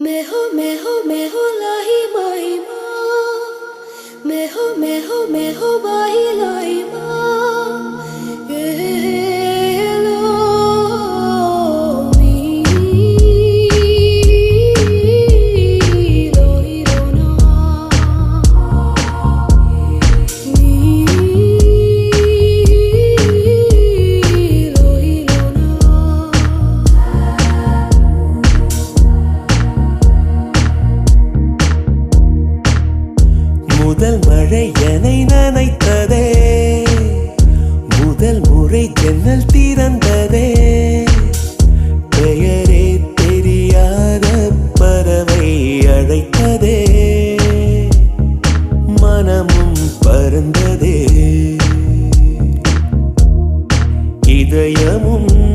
মেহো মেহো মেহো লাহি মাহিমা। মেহো মেহো মেহো বা முதல் மழை என்னை நனைத்ததே. முதல் முறை ஜன்னல் திறந்ததே. பெயரே தெரியாத பறவை அழைத்ததே. மனமும் பறந்ததே. இதயமும்